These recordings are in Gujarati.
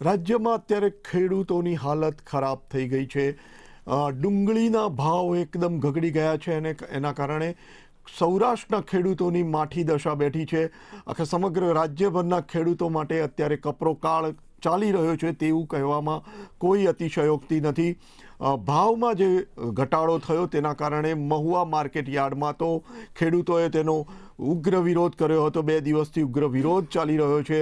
રાજ્યમાં અત્યારે ખેડૂતોની હાલત ખરાબ થઈ ગઈ છે. ડુંગળીના ભાવ એકદમ ગગડી ગયા છે અને એના કારણે સૌરાષ્ટ્રના ખેડૂતોની માઠી દશા બેઠી છે. આખા સમગ્ર રાજ્યભરના ખેડૂતો માટે અત્યારે કપરો કાળ ચાલી રહ્યો છે તેવું કહેવામાં કોઈ અતિશયોક્તિ નથી. ભાવમાં જે ઘટાડો થયો તેના કારણે મહુવા માર્કેટ યાર્ડમાં તો ખેડૂતોએ તેનો ઉગ્ર વિરોધ કર્યો હતો. બે દિવસથી ઉગ્ર વિરોધ ચાલી રહ્યો છે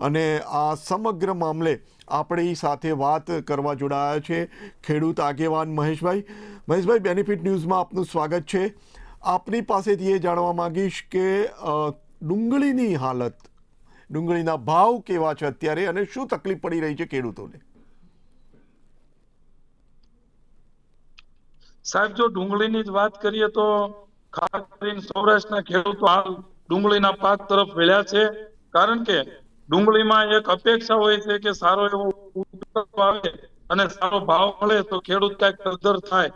અને આ સમગ્ર મામલે આપણી સાથે વાત કરવા જોડાયા છે ખેડૂત આગેવાન મહેશભાઈ. મહેશભાઈ બેનિફિટ ન્યૂઝમાં આપનું સ્વાગત છે. આપની પાસેથી એ જાણવા માંગીશ કે ડુંગળીની હાલત, ડુંગળીના ભાવ કેવા છે અત્યારે અને શું તકલીફ પડી રહી છે ખેડૂતોને? સાહેબ, જો ડુંગળીની જ વાત કરીએ તો ખાસ કરીને સૌરાષ્ટ્રના ખેડૂતો હાલ ડુંગળીના પાક તરફ વળ્યા છે. કારણ કે ડુંગળીમાં એક અપેક્ષા હોય છે કે સારો એવો આવે અને સારો ભાવ મળે તો ખેડૂત કાંઈક કદર થાય.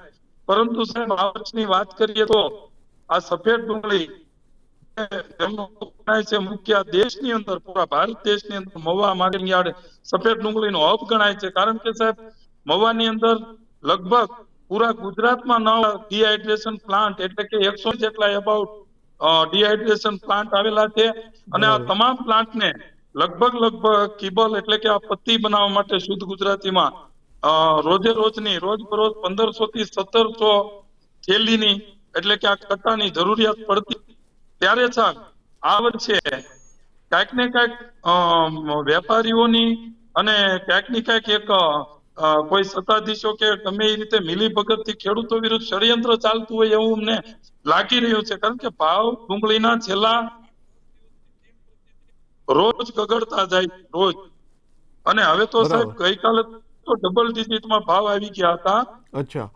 પરંતુ સાહેબ, આ વર્ષની વાત કરીએ તો આ સફેદ ડુંગળી છે મુખ્ય દેશની અંદર, પૂરા ભારત દેશની અંદર મવા માગણી સફેદ ડુંગળીનો હબ ગણાય છે. કારણ કે સાહેબ મવાની અંદર લગભગ પૂરા ગુજરાતમાં નવ ડિહાઇડ્રેશન પ્લાન્ટ એટલે કે એકસો જેટલા અબાઉટ ડિહાઇડ્રેશન પ્લાન્ટ આવેલા છે. અને આ. તમામ પ્લાન્ટને લગભગ લગભગ કિબલ એટલે કે આ પત્તી બનાવવા માટે શુદ્ધ ગુજરાતીમાં રોજે રોજની રોજ બરોજ પંદરસો થી સત્તરસો થેલીની એટલે કે આ કટ્ટાની જરૂરિયાત પડતી. ત્યારે સાહેબ આ વર્ષે કાંઈક ને કાંઈક વેપારીઓની અને કાંઈક ને કાંઈક એક કોઈ સત્તાધીશો કે ગમે એ રીતે મિલી થી ખેડૂતો વિરુદ્ધ ષડયંત્ર ચાલતું હોય એવું અમને લાગી રહ્યું છે. કારણ કે ભાવ ડુંગળીના છેલ્લા રોજ ગગડતા જાય રોજ. અને હવે તો સાહેબ ગઈકાલે તો ડબલ ડિજિટમાં ભાવ આવી ગયા હતા. અચ્છા.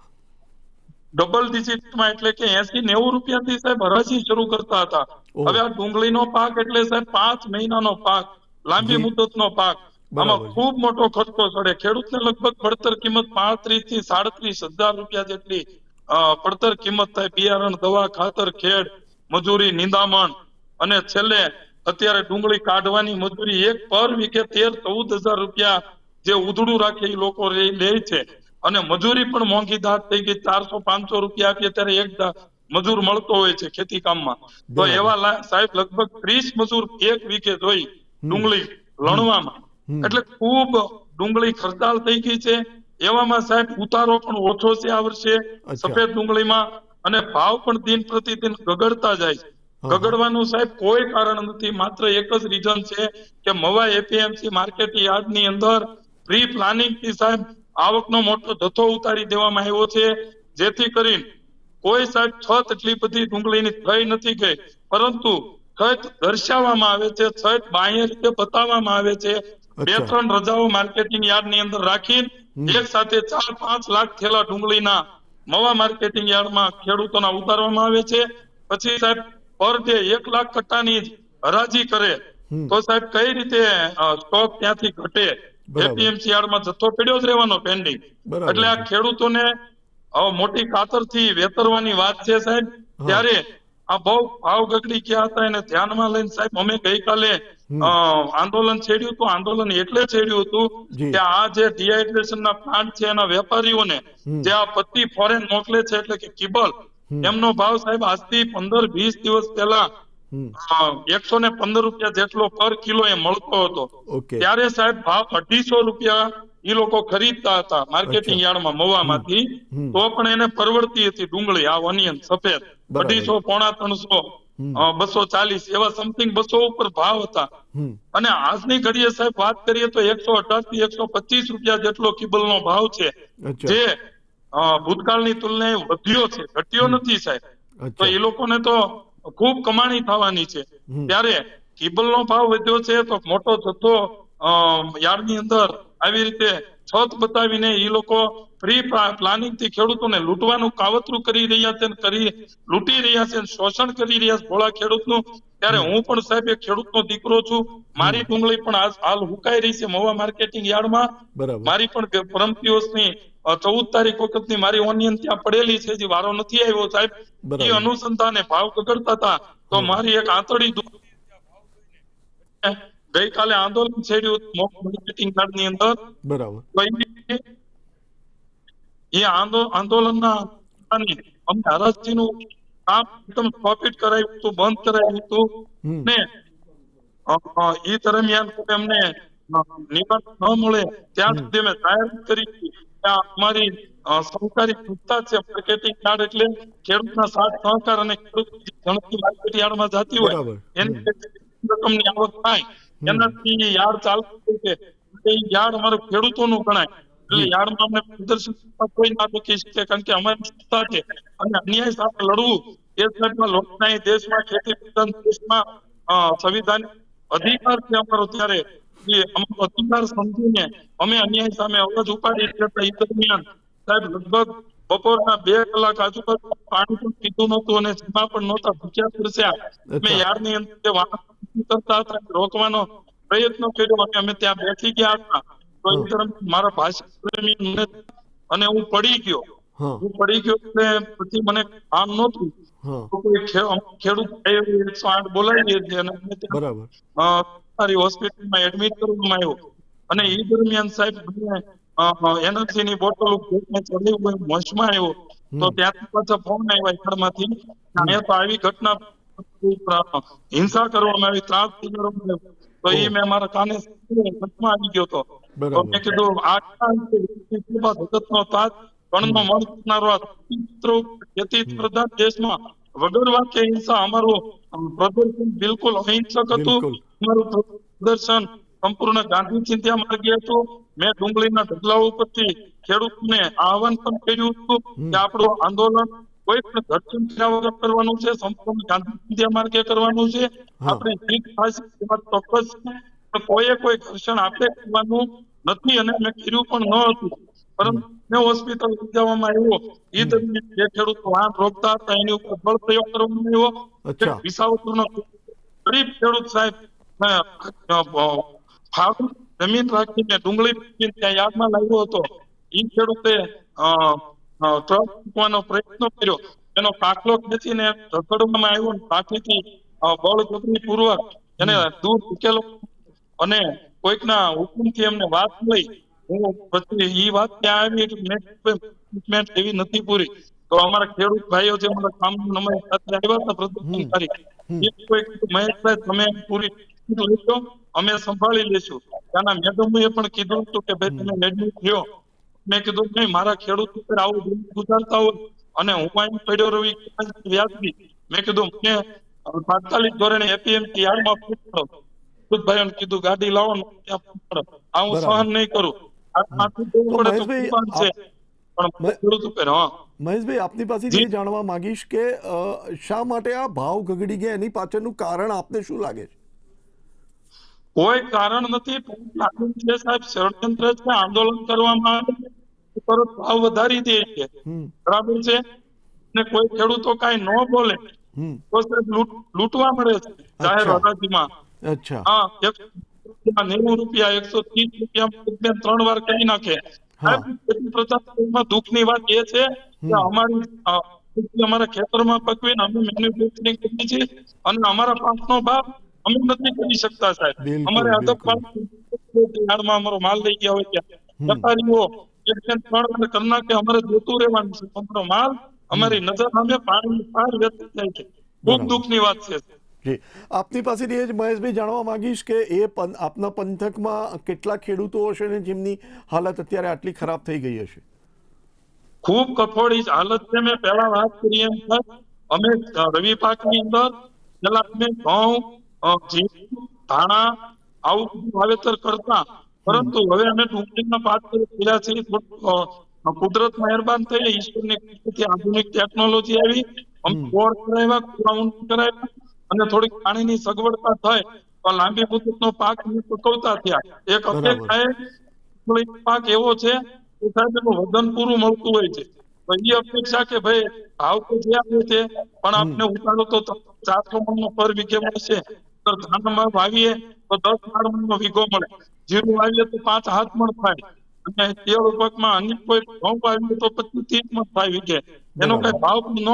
ડબલ ડિજિટમાં એટલે કે એસી નેવું રૂપિયાથી સાહેબ હરાજી શરૂ કરતા હતા. હવે આ ડુંગળીનો પાક એટલે સાહેબ પાંચ મહિનાનો પાક લાંબી. મુદતનો પાક. આમાં ખૂબ મોટો ખર્ચો ચડે. ખેડૂતને લગભગ પડતર કિંમત પાંત્રીસથી સાડત્રીસ હજાર રૂપિયા જેટલી પડતર કિંમત થાય. બિયારણ દવા ખાતર ખેડ મજૂરી નિંદામણ અને છેલ્લે અત્યારે ડુંગળી કાઢવાની મજૂરી એક પર વીઘે તેર ચૌદ હજાર રૂપિયા જે ઉધડું રાખે એ લોકો લે છે. અને મજૂરી પણ મોંઘી દાટ થઈ ગઈ. ચારસો પાંચસો રૂપિયા આપીએ ત્યારે એક મજૂર મળતો હોય છે ખેતી કામમાં. તો એવા સાહેબ લગભગ ત્રીસ મજૂર એક વીઘે જોઈ ડુંગળી લણવામાં. એટલે ખૂબ ડુંગળી ખરદાળ થઈ ગઈ છે. એવામાં સાહેબ ઉતારો પણ ઓછો છે આ વર્ષે. સફેદ ડુંગળીમાં અને ભાવ પણ દિન પ્રતિદિન ગગડતા જાય છે. ગગડવાનું સાહેબ કોઈ કારણ નથી. માત્ર એક જ રીઝન છે કે મવા એપીએમસી માર્કેટ યાર્ડની અંદર પ્રી પ્લાનિંગથી સાહેબ આવકનો મોટો જથ્થો ઉતારી દેવામાં આવ્યો છે. જેથી કરીને કોઈ સાહેબ છત એટલી બધી ડુંગળીની થઈ નથી ગઈ. પરંતુ છત દર્શાવવામાં આવે છે. છત બાહ્ય રીતે બતાવવામાં આવે છે. બે ત્રણ રજાઓ માર્કેટિંગ યાર્ડની અંદર રાખી એક સાથે ચાર પાંચ લાખ થેલા ડુંગળીના મવા માર્કેટિંગ યાર્ડમાં ખેડૂતોના ઉતારવામાં આવે છે. પછી સાહેબ પર ડે એક લાખ કટ્ટાની હરાજી કરે. તો સાહેબ કઈ રીતે સ્ટોક ત્યાંથી ઘટે? એપીએમસી યાર્ડમાં જથ્થો પડ્યો જ રહેવાનો પેન્ડિંગ એટલે આ. ખેડૂતોને મોટી કાતરથી વેતરવાની વાત છે સાહેબ. ત્યારે આ બહુ ભાવ ગગડી ગયા હતા એને ધ્યાનમાં લઈને સાહેબ અમે ગઈકાલે આંદોલન છેડ્યું હતું. આંદોલન એટલે છેડ્યું હતું કે આ જે ડિહાઇડ્રેશન ના પ્લાન્ટ છે એના વેપારીઓને જે આ પત્તી ફોરેન મોકલે છે એટલે કે કિબલ એમનો ભાવ સાહેબ આજથી પંદર વીસ દિવસ પહેલા એકસો ને પંદર રૂપિયા જેટલો પર કિલો એ મળતો હતો. ત્યારે સાહેબ ભાવ અઢીસો રૂપિયા ઈ લોકો ખરીદતા હતા માર્કેટિંગ યાર્ડમાં મવામાંથી. તો પણ એને પરવડતી હતી ડુંગળી આ ઓનિયન સફેદ. અઢીસો પોણા ત્રણસો બસો ચાલીસ એવા સમથિંગ બસો ઉપર ભાવ હતા. અને આજની ઘડીએ સાહેબ વાત કરીએ તો એકસો અઢારથી એકસો પચીસ રૂપિયા જેટલો કિબલનો ભાવ છે. જે ભૂતકાળની તુલનાએ વધ્યો છે. ઘટ્યો નથી સાહેબ. તો એ લોકોને તો ખૂબ કમાણી થવાની છે. ત્યારે ત્યારે કિબલનો ભાવ વધ્યો છે તો મોટો જથ્થો યાર્ડની અંદર આવી રીતે છત બતાવીને એ લોકો પ્રી પ્લાનિંગથી ખેડૂતોને લૂંટવાનું કાવતરું કરી રહ્યા છે કરી લૂંટી રહ્યા છે શોષણ કરી રહ્યા છે ભોળા ખેડૂતનું. ત્યારે હું પણ સાહેબ એક ખેડૂતનો દીકરો છું. મારી ડુંગળી પણ હાલ હુકાઈ રહી છે મવા માર્કેટિંગ યાર્ડમાં. મારી પણ પરમ દિવસની ચૌદ તારીખ વખતની મારી ઓનિયન ત્યાં પડેલી છે જે વારો નથી આવ્યો સાહેબ. એ અનુસંધાને ભાવ ગગડતા હતા. તો મારી એક આંતળી ગઈકાલે આંદોલન છેડ્યું મોક મિટિંગ કાર્ડની અંદર. બરાબર. એ- એ આંદો આંદોલનના કારણે અમને હરાજીનું કામ એકદમ સ્ટોપિટ કરાવ્યું હતું બંધ કરાવ્યું હતું. ને એ દરમિયાન અમને અ, ન મળે ત્યાં સુધી અમે જાહેર કરી અમારી સહકારી સંસ્થા છે માર્કેટિંગ કાર્ડ એટલે ખેડૂતના સાથ સહકાર અને ખેડૂત ગણતરી માર્કેટ યાર્ડમાં જતી હોય. એની રકમની આવક થાય એનાથી યાર્ડ ચાલતું છે. એ યાર્ડ અમારું ખેડૂતોનું ગણાય. એટલે યાર્ડમાં અમને પ્રદર્શન કોઈ ના રોકી શકે કારણ કે અમારી સત્તા છે. અને અન્યાય સામે લડવું એ સાહેબમાં લોકશાહી દેશમાં ખેતી પ્રધાન દેશમાં સંવિધાન અધિકાર છે અમારો ત્યારે. એ અમારો અધિકાર સમજીને અમે અન્યાય સામે અવાજ ઉપાડી એ દરમિયાન સાહેબ લગભગ બપોરના બે કલાક આજુબાજુ પાણી પણ પીધું નતું અને સીમા પણ નહોતા ભૂખ્યા તરસ્યા મેં. યાર્ડની અંદર જે વાહન કરતા હતા રોકવાનો પ્રયત્ન કર્યો અને અમે ત્યાં બેઠી ગયા હતા. તો એ દરમિયાન મારા ભાષા પ્રેમી મને અને હું પડી ગયો. હું. પડી ગયો એટલે પછી મને કામ નહોતું. ખેડૂત એકસો આઠ બોલાવી છીએ અને બરાબર. સરકારી હોસ્પિટલમાં એડમિટ કરવામાં આવ્યો. અને એ દરમિયાન સાહેબ મને અ, ની બોટલ ચડી મોશમાં આવ્યો. તો ત્યાંથી પાછા ફોન આવ્યા યાર્ડમાંથી મેં તો આવી ઘટના હિંસા કરવામાં આવી ત્રાસ કરવામાં આવ્યો તો એ મેં મારા કાને ઘટમાં આવી ગયો તો તો મેં કીધું આ? જગતનો તાજ કણનો મળ કરનારો આ ખેતી પ્રધાન દેશમાં વગર વાક્ય હિંસા અમારું પ્રદર્શન બિલકુલ અહિંસક હતું. અમારું પ્રદર્શન સંપૂર્ણ ગાંધી ચિંધ્યા માર્ગે હતું. મેં ડુંગળીના ઢગલા ઉપરથી ખેડૂતને આહવાન પણ કર્યું હતું કે આપણું આંદોલન કોઈ પણ કર્યા વગર કરવાનું છે સંપૂર્ણ ગાંધી ચિંધ્યા માર્ગે કરવાનું છે. આપણી જીત એ ચોક્કસ છે કોઈએ કોઈ ઘર્ષણ આપણે કરવાનું નથી અને મેં કર્યું પણ ન હતું. પરંતુ મેં હોસ્પિટલ લઈ જવામાં આવ્યો એ દરમિયાન જે ખેડૂતો વાહન રોકતા હતા એની ઉપર બળ પ્રયોગ કરવામાં આવ્યો. અચ્છા. વિસાવદરનો ગરીબ ખેડૂત સાહેબ અ, જમીન રાખીને ડુંગળી મૂકીને ત્યાં યાર્ડમાં લાવ્યો હતો. એ ખેડૂતે ટ્રક મૂકવાનો પ્રયત્ન કર્યો. એનો કાકલો ખેંચીને રખડવામાં આવ્યો અને અ, બળજબરી પૂર્વક એને દૂર ઉકેલો અને કોઈકના હુકમથી એમને વાત મળી. હું પછી ઈ વાત ત્યાં આવી એટલે એવી નથી પૂરી. તો અમારા ખેડૂત ભાઈઓ જે અમારા કામના નંબર સાથે આવ્યા હતા પ્રદર્શનકારી એ કોઈ મહેશભાઈ તમે પૂરી લેશો? અમે સંભાળી લેશું ત્યાંના મેડમોએ પણ કીધું હતું કે ભાઈ તમે એડમિટ થયો. મેં કીધું નહીં મારા ખેડૂત ઉપર આવું ગુજારતા હોય અને હું અહીં પડ્યો રવિ વ્યાજબી. મેં કીધું મને તાત્કાલિક ધોરણે એપીએમસી યાર્ડમાં પહોંચાડો ખેડૂતભાઈઓને કીધું ગાડી લાવો ત્યાં આ હું સહન નહીં કરું. મહેશભાઈ, પણ મહેશભાઈ આપની પાસેથી એ જાણવા માંગીશ કે શા માટે આ ભાવ ગગડી ગયા? એની પાછળનું કારણ આપને શું લાગે છે? કોઈ કારણ નથી છે સાહેબ ષડયંત્ર છે આંદોલન કરવામાં આવે ભાવ વધારી દે છે. બરાબર છે? ને કોઈ ખેડૂતો કાંઈ ન બોલે તો સાહેબ લૂંટવા મળે છે જાહેર હરાજીમાં અચ્છા. હા નેવું રૂપિયા એકસો ત્રીસ રૂપિયા ત્રણ વાર કહી નાખે. દુઃખની વાત એ છે કે અમારી અમારા ખેતરમાં પકવીને અમે મેન્યુફેક્ચરિંગ કરીએ છીએ અને અમારા પાકનો ભાવ અમે નથી કરી શકતા સાહેબ. અમારે. યાર્ડમાં અમારો માલ લઈ ગયા હોય ત્યાં. વેપારીઓ એક ત્રણ વાર કરના કે અમારે જોતું રહેવાનું છે. અમારો માલ અમારી નજર સામે પાણી પાર વેચાઈ થાય છે. ખૂબ દુઃખની વાત છે. જી. આપની પાસેથી એ જ મહેશભાઈ જાણવા માંગીશ કે એ આપના પંથકમાં કેટલા ખેડૂતો હશે ને જેમની હાલત અત્યારે આટલી ખરાબ થઈ ગઈ હશે? ખૂબ કફોડી હાલત છે મેં પહેલા વાત કરી એમ અમે રવિ પાકની અંદર પેલા અમે ઘઉં ધાણા આવું બધું વાવેતર કરતા. પરંતુ હવે અમે ડુંગળીના પાક કર્યા છે કુદરત મહેરબાન થઈ ઈશ્વરની કૃપાથી આધુનિક ટેકનોલોજી આવી. અમે બોર કરાવ્યા કુવાઉન્ડ કરાવ્યા અને થોડીક પાણીની સગવડતા થાય તો લાંબી મુદતનો પાક અમે પકવતા થયા. એક બરાબર. અપેક્ષા એ પાક એવો છે કે સાહેબ એનું વજન પૂરું મળતું હોય છે. તો એ અપેક્ષા કે ભાઈ ભાવ તો જે આપે છે પણ આપને ઉતારો તો ચારસો મણનો પર વીઘે મળશે. તો ધાનમાં વાવીએ તો દસ બાર મણનો વીઘો મળે. જીરું વાવીએ તો પાંચ હાથ મણ થાય. અને તેલ પાકમાં અન્ય કોઈ ઘઉં વાવીએ તો પચીસ ત્રીસ મણ થાય વીઘે. એનો કઈ ભાવ ન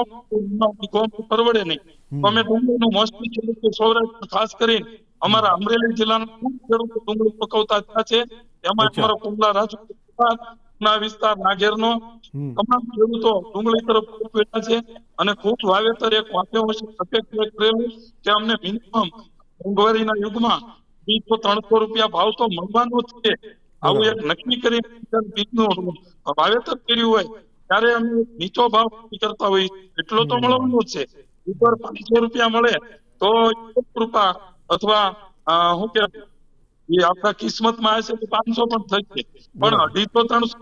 વીઘો પરવડે નહીં. તો અમે ડુંગળીનું મોસમી ખેડૂતો સૌરાષ્ટ્ર ખાસ કરીને અમારા અમરેલી જિલ્લાના ખૂબ ખેડૂતો ડુંગળી પકવતા થયા છે. એમાં. અમારો કુંડલા રાજુ ના વિસ્તાર નાગેરનો નો તમામ ખેડૂતો ડુંગળી તરફ ખૂબ છે. અને ખૂબ વાવેતર એક વાપ્યો હશે અપેક્ષા કરેલું કે અમને મિનિમમ મોંઘવારીના યુગમાં બીજો ત્રણસો રૂપિયા ભાવ તો મળવાનો જ છે. આવું એક નક્કી કરી બીજનું વાવેતર કર્યું હોય ત્યારે અમે નીચો ભાવ કરતા હોય એટલો તો મળવાનો છે. ઉપર પાંચસો રૂપિયા મળે તો કૃપા અથવા શું કે એ આપણા કિસ્મતમાં હશે તો પાંચસો પણ થશે પણ અઢીસો ત્રણસો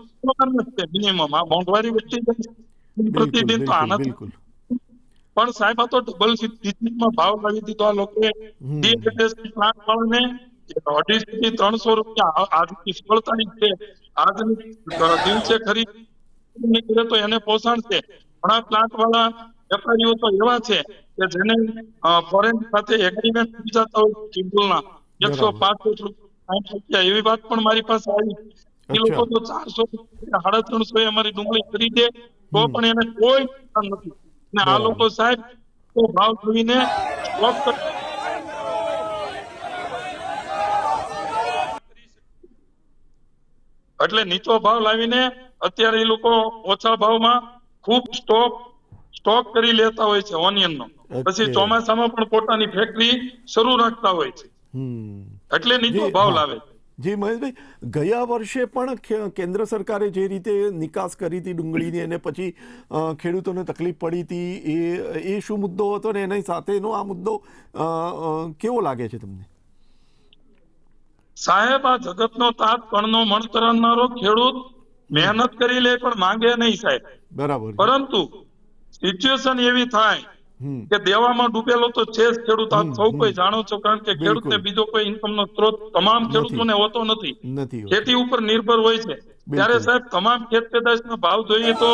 છે મિનિમમ આ મોંઘવારી વધતી જાય પ્રતિદિન તો આનાથી પણ સાહેબ આ તો ડબલ ડિજિટમાં ભાવ કરી દીધો આ લોકોએ. પ્લાન્ટ વાળાને અઢીસો થી ત્રણસો રૂપિયા આજની સફળતાની છે. આજની દિવસે ખરીદી કરે તો એને પોષણશે ઘણા પ્લાન્ટ વાળા વેપારીઓ તો એવા છે કે જેને ફોરેન સાથે એગ્રીમેન્ટ થઈ જતા હોય કિંડલના એકસો. પાંસઠ રૂપિયા રૂપિયા એવી વાત પણ મારી પાસે આવી. એ લોકો તો ચારસો સાડા ત્રણસો એ અમારી ડુંગળી ખરીદે. તો પણ એને કોઈ નુકસાન નથી. ને આ લોકો સાહેબ તો ભાવ જોઈને એટલે નીચો ભાવ લાવીને અત્યારે એ લોકો ઓછા ભાવમાં ખૂબ સ્ટોક સ્ટોક કરી લેતા હોય છે ઓનિયનનો પછી ચોમાસામાં પણ પોતાની ફેક્ટરી શરૂ રાખતા હોય છે. એટલે નીચો ભાવ લાવે લાવે જી મહેશભાઈ ગયા વર્ષે પણ કેન્દ્ર સરકારે જે રીતે નિકાસ કરી હતી ડુંગળીની અને પછી ખેડૂતોને તકલીફ પડી હતી એ એ શું મુદ્દો હતો ને એની સાથેનો આ મુદ્દો કેવો લાગે છે તમને? સાહેબ આ જગતનો તાત કણનો મણ કરનારો ખેડૂત મહેનત કરી લે પણ માંગે નહીં સાહેબ. બરાબર. પરંતુ સિચ્યુએશન એવી થાય કે દેવામાં ડૂબેલો તો છે જ ખેડૂત. આપ સૌ કોઈ જાણો છો કારણ કે ખેડૂતને બીજો કોઈ ઇન્કમનો સ્ત્રોત તમામ ખેડૂતોને હોતો નથી. ખેતી ઉપર નિર્ભર હોય છે. ત્યારે સાહેબ તમામ ખેત પેદાશના ભાવ જોઈએ તો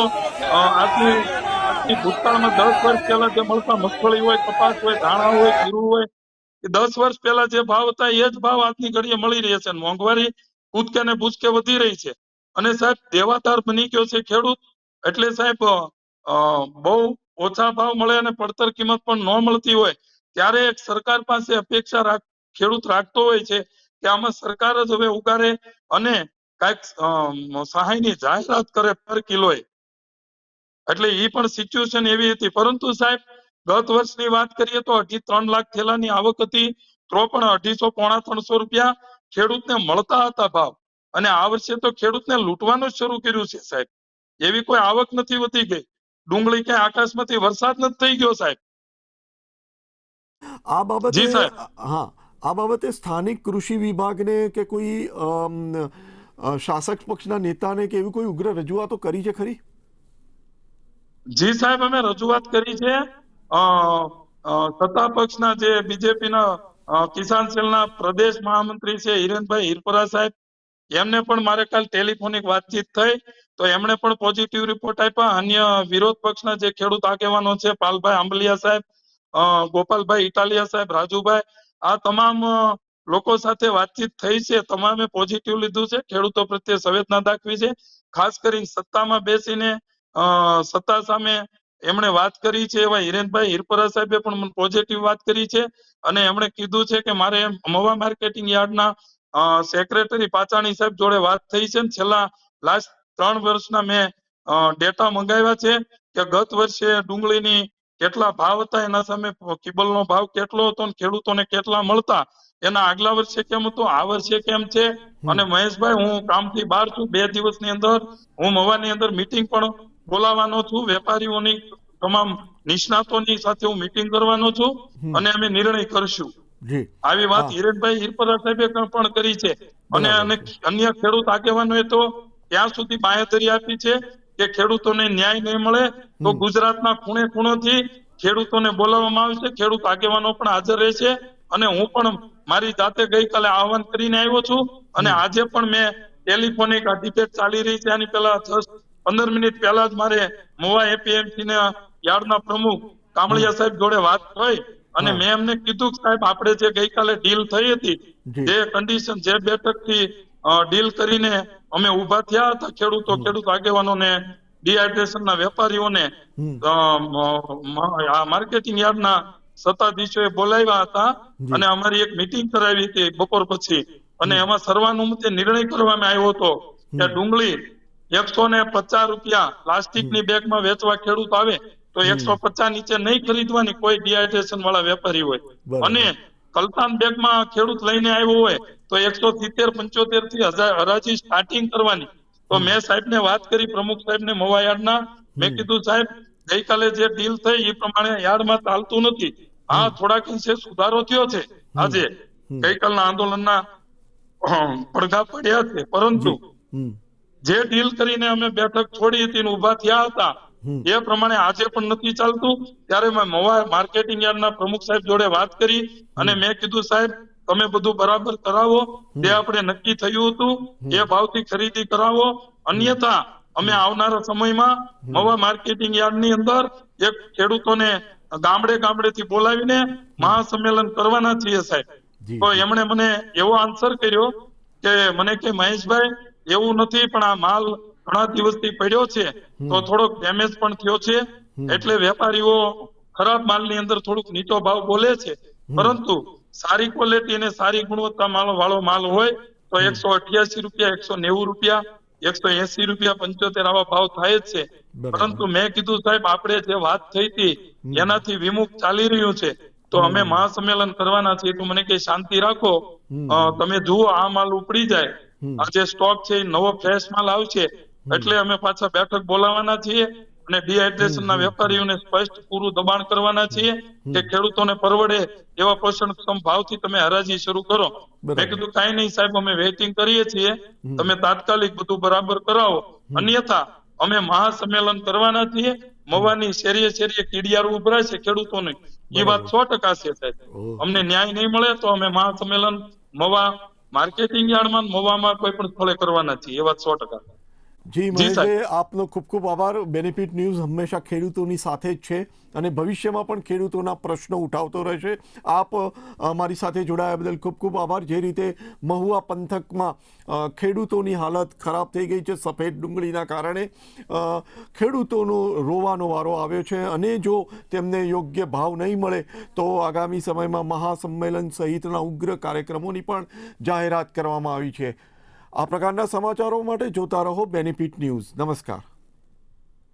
આજની ભૂતકાળમાં દસ વર્ષ પહેલા જે મળતા મગફળી હોય કપાસ હોય ધાણા હોય જીરું હોય દસ વર્ષ પહેલા જે ભાવ હતા એ જ ભાવ આજની ઘડીએ મળી રહ્યા છે મોંઘવારી કૂદકે ને ભૂસકે વધી રહી છે. અને સાહેબ દેવાદાર બની ગયો છે ખેડૂત. એટલે સાહેબ બહુ ઓછા ભાવ મળે અને પડતર કિંમત પણ ન મળતી હોય, ત્યારે એક સરકાર પાસે અપેક્ષા રાખ, ખેડૂત રાખતો હોય છે કે આમાં સરકાર જ હવે ઉગારે અને કાંઈક સહાયની જાહેરાત કરે પર કિલોએ. એટલે એ પણ સિચ્યુએશન એવી હતી. પરંતુ સાહેબ, ગત વર્ષની વાત કરીએ તો અઢી ત્રણ લાખ થેલાની આવક હતી, તો પણ અઢીસો પોણા ત્રણસો રૂપિયા ખેડૂતને મળતા હતા ભાવ. અને આ વર્ષે તો ખેડૂતને લૂંટવાનું શરૂ કર્યું છે સાહેબ. એવી કોઈ આવક નથી વધી ગઈ. ડુંગળી ક્યાંય આકાશમાંથી વરસાદ નથી થઈ ગયો સાહેબ. આ બાબતે હા આ બાબતે સ્થાનિક કૃષિ વિભાગને કે કોઈ શાસક પક્ષના નેતાને કે એવી કોઈ ઉગ્ર રજૂઆતો કરી છે ખરી? જી સાહેબ અમે રજૂઆત કરી છે. સત્તા પક્ષના જે બીજેપીના કિસાન સેલના પ્રદેશ મહામંત્રી છે હિરેનભાઈ હિરપરા સાહેબ એમને પણ મારે કાલ ટેલિફોનિક વાતચીત થઈ, તો એમણે પણ પોઝિટિવ રિપોર્ટ આપ્યા. અન્ય વિરોધ પક્ષના જે ખેડૂત આગેવાનો છે, પાલભાઈ આંબલિયા સાહેબ ગોપાલભાઈ ઇટાલિયા સાહેબ, રાજુભાઈ, આ તમામ લોકો સાથે વાતચીત થઈ છે. તમામે પોઝિટિવ લીધું છે. ખેડૂતો પ્રત્યે સંવેદના દાખવી છે. ખાસ કરીને સત્તામાં બેસીને સત્તા સામે એમણે વાત કરી છે એવા હિરેનભાઈ હિરપરા સાહેબે પણ પોઝિટિવ વાત કરી છે. અને એમણે કીધું છે કે મારે મવા માર્કેટિંગ યાર્ડના સેક્રેટરી પાચાણી સાહેબ જોડે વાત થઈ છે છેલ્લા લાસ્ટ ત્રણ વર્ષના મેં ડેટા મંગાવ્યા છે કે ગત વર્ષે ડુંગળીની કેટલા ભાવ હતા એના સામે કિબલનો ભાવ કેટલો હતો ને ખેડૂતોને કેટલા મળતા એના આગલા વર્ષે કેમ હતું આ વર્ષે કેમ છે? અને મહેશભાઈ હું કામથી બહાર છું બે દિવસની અંદર હું મવાની અંદર મીટિંગ પણ બોલાવવાનો છું વેપારીઓની તમામ નિષ્ણાતોની સાથે હું મીટિંગ કરવાનો છું અને અમે નિર્ણય કરશું. આવી વાત હિરેનભાઈ હિરપરા સાહેબે પણ કરી છે. અને. અન્ય ખેડૂત આગેવાનોએ તો ત્યાં સુધી બાંયધરી આપી છે કે ખેડૂતોને ન્યાય નહીં મળે તો ગુજરાતના ખૂણે ખૂણોથી ખેડૂતોને બોલાવવામાં આવશે ખેડૂત આગેવાનો પણ હાજર રહેશે અને હું પણ મારી જાતે ગઈકાલે આહવાન કરીને આવ્યો છું. અને આજે પણ મેં ટેલિફોનિક આ ડિબેટ ચાલી રહી છે. આની પહેલા પંદર મિનિટ પહેલા જ મારે મોવા એપીએમસી ના યાર્ડના પ્રમુખ કામળિયા સાહેબ જોડે વાત થઈ. અને મેં એમને કીધું કે સાહેબ આપણે જે ગઈકાલે ડીલ થઈ હતી જે. કન્ડિશન જે બેઠકથી ડીલ કરીને અમે ઊભા થયા હતા ખેડૂતો ખેડૂત આગેવાનોને ડિહાઇડ્રેશનના વેપારીઓને આ માર્કેટિંગ યાર્ડના સત્તાધીશોએ બોલાવ્યા હતા અને અમારી એક મીટિંગ કરાવી હતી બપોર પછી. અને એમાં સર્વાનુમતે નિર્ણય કરવામાં આવ્યો હતો કે ડુંગળી એકસો ને પચાસ રૂપિયા પ્લાસ્ટિકની બેગમાં વેચવા ખેડૂત આવે તો એકસો પચાસ નીચે નહીં ખરીદવાની કોઈ ડિહાઇડ્રેશન વાળા વેપારી હોય. અને કલતાન બેગમાં ખેડૂત લઈને આવ્યો હોય તો એકસો સિત્તેર પંચોતેરથી હરાજી સ્ટાર્ટિંગ કરવાની. તો મેં સાહેબને વાત કરી પ્રમુખ સાહેબને મવા યાર્ડના મેં કીધું સાહેબ ગઈકાલે જે ડીલ થઈ એ પ્રમાણે યાર્ડમાં ચાલતું નથી. હા થોડાક અંશે સુધારો થયો છે. આજે ગઈકાલના આંદોલનના પડઘા પડ્યા છે. પરંતુ જે ડીલ કરીને અમે બેઠક છોડી હતી ઊભા થયા હતા. એ પ્રમાણે આજે પણ નથી ચાલતું. ત્યારે મેં મવા માર્કેટિંગ યાર્ડના પ્રમુખ સાહેબ જોડે વાત કરી અને મેં કીધું સાહેબ તમે બધું બરાબર કરાવો. જે આપણે નક્કી થયું હતું. એ ભાવથી ખરીદી કરાવો. અન્યથા અમે આવનારા સમયમાં મવા માર્કેટિંગ યાર્ડની અંદર એક ખેડૂતોને ગામડે ગામડેથી બોલાવીને મહાસંમેલન કરવાના છીએ સાહેબ. તો એમણે મને એવો આન્સર કર્યો કે મને કે મહેશભાઈ એવું નથી પણ આ માલ ઘણા દિવસથી પડ્યો છે તો થોડોક ડેમેજ પણ થયો છે. એટલે વેપારીઓ ખરાબ માલની અંદર થોડુંક નીચો ભાવ બોલે છે. પરંતુ સારી ક્વોલિટી અને સારી ગુણવત્તા માલ વાળો માલ હોય તો એકસો અઠ્યાસી રૂપિયા એકસો નેવું રૂપિયા એકસો એસી રૂપિયા પંચોતેર આવા ભાવ થાય જ છે. પરંતુ મેં કીધું સાહેબ આપણે જે વાત થઈ હતી એનાથી વિમુખ ચાલી રહ્યું છે. તો અમે મહાસંમેલન કરવાના છીએ તો મને કે શાંતિ રાખો. તમે જુઓ આ માલ ઉપડી જાય. આ જે સ્ટોક છે એ નવો ફ્રેશ માલ આવશે. એટલે અમે પાછા બેઠક બોલાવવાના છીએ અને ડિહાઇડ્રેશન ના વેપારીઓને સ્પષ્ટ પૂરું દબાણ કરવાના છીએ કે ખેડૂતોને પરવડે એવા પોષણક્ષમ ભાવથી તમે હરાજી શરૂ કરો. મેં કીધું કાંઈ નહીં સાહેબ અમે વેઇટિંગ કરીએ છીએ. તમે તાત્કાલિક બધું બરાબર કરાવો. અન્યથા અમે મહાસંમેલન કરવાના છીએ. મવાની શેરીએ શેરીએ કીડિયારું ઉભરાય છે ખેડૂતોને. એ વાત સો ટકા છે સાહેબ. અમને ન્યાય નહીં મળે તો અમે મહાસંમેલન મવા માર્કેટિંગ યાર્ડમાં મવામાં કોઈ પણ સ્થળે કરવાના છીએ. એ વાત સો ટકા. જી મહેશભાઈ આપનો ખૂબ ખૂબ આભાર. બેનિફિટ ન્યૂઝ હંમેશા ખેડૂતોની સાથે જ છે અને ભવિષ્યમાં પણ ખેડૂતોના પ્રશ્નો ઉઠાવતો રહેશે. આપ અમારી સાથે જોડાયા બદલ ખૂબ ખૂબ આભાર. જે રીતે મહુવા પંથકમાં ખેડૂતોની હાલત ખરાબ થઈ ગઈ છે સફેદ ડુંગળીના કારણે ખેડૂતોનો રોવાનો વારો આવ્યો છે અને જો તેમને યોગ્ય ભાવ નહીં મળે તો આગામી સમયમાં મહાસંમેલન સહિતના ઉગ્ર કાર્યક્રમોની પણ જાહેરાત કરવામાં આવી છે. આ પ્રકારના સમાચારો માટે જોતા રહો બેનિફિટ ન્યૂઝ નમસ્કાર.